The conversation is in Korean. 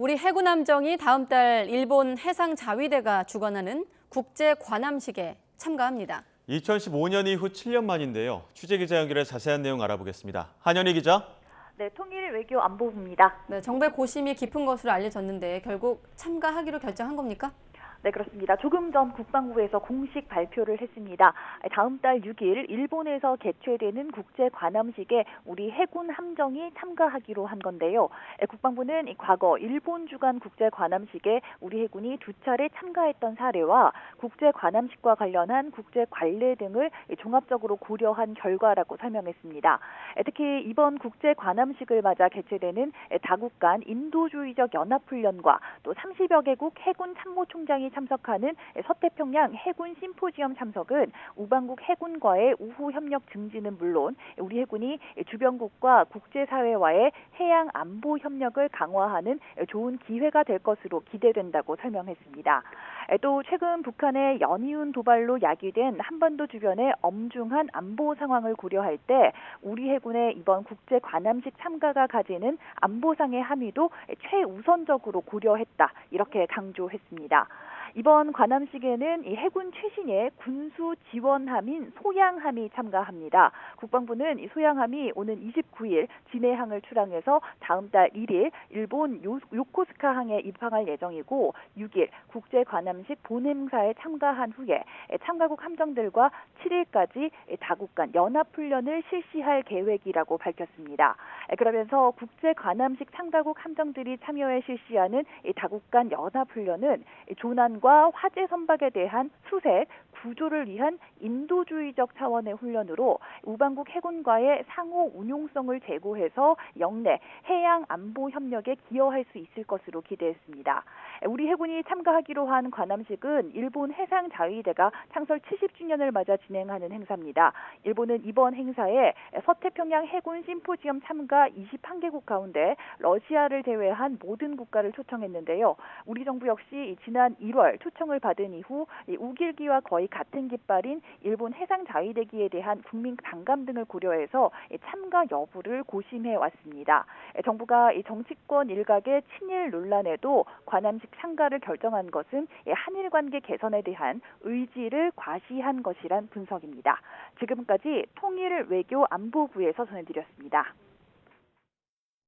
우리 해군 함정이 다음 달 일본 해상 자위대가 주관하는 국제 관함식에 참가합니다. 2015년 이후 7년 만인데요. 취재 기자 연결해 자세한 내용 알아보겠습니다. 한현희 기자. 네, 통일 외교 안보부입니다. 네, 정부의 고심이 깊은 것으로 알려졌는데 결국 참가하기로 결정한 겁니까? 네, 그렇습니다. 조금 전 국방부에서 공식 발표를 했습니다. 다음 달 6일 일본에서 개최되는 국제 관함식에 우리 해군 함정이 참가하기로 한 건데요. 국방부는 과거 일본 주관 국제 관함식에 우리 해군이 두 차례 참가했던 사례와 국제 관함식과 관련한 국제 관례 등을 종합적으로 고려한 결과라고 설명했습니다. 특히 이번 국제 관함식을 맞아 개최되는 다국 간 인도주의적 연합훈련과 또 30여 개국 해군 참모총장이 참석하는 서태평양 해군 심포지엄 참석은 우방국 해군과의 우호 협력 증진은 물론 우리 해군이 주변국과 국제사회와의 해양 안보 협력을 강화하는 좋은 기회가 될 것으로 기대된다고 설명했습니다. 또 최근 북한의 연이은 도발로 야기된 한반도 주변의 엄중한 안보 상황을 고려할 때 우리 해군의 이번 국제 관함식 참가가 가지는 안보상의 함의도 최우선적으로 고려했다 이렇게 강조했습니다. 이번 관함식에는 이 해군 최신의 군수 지원함인 소양함이 참가합니다. 국방부는 이 소양함이 오는 29일 진해항을 출항해서 다음 달 1일 일본 요, 요코스카항에 입항할 예정이고 6일 국제 관함식 본행사에 참가한 후에 참가국 함정들과 7일까지 다국 간 연합 훈련을 실시할 계획이라고 밝혔습니다. 그러면서 국제 관함식 참가국 함정들이 참여해 실시하는 다국 간 연합 훈련은 조난 과 화재 선박에 대한 수색, 구조를 위한 인도주의적 차원의 훈련으로 우방국 해군과의 상호 운용성을 제고해서 영내 해양 안보 협력에 기여할 수 있을 것으로 기대했습니다. 우리 해군이 참가하기로 한 관함식은 일본 해상 자위대가 창설 70주년을 맞아 진행하는 행사입니다. 일본은 이번 행사에 서태평양 해군 심포지엄 참가 21개국 가운데 러시아를 제외한 모든 국가를 초청했는데요. 우리 정부 역시 지난 1월 초청을 받은 이후 우길기와 거의 같은 깃발인 일본 해상 자위대기에 대한 국민 반감 등을 고려해서 참가 여부를 고심해 왔습니다. 정부가 정치권 일각의 친일 논란에도 관함식 참가를 결정한 것은 한일 관계 개선에 대한 의지를 과시한 것이란 분석입니다. 지금까지 통일 외교 안보부에서 전해드렸습니다.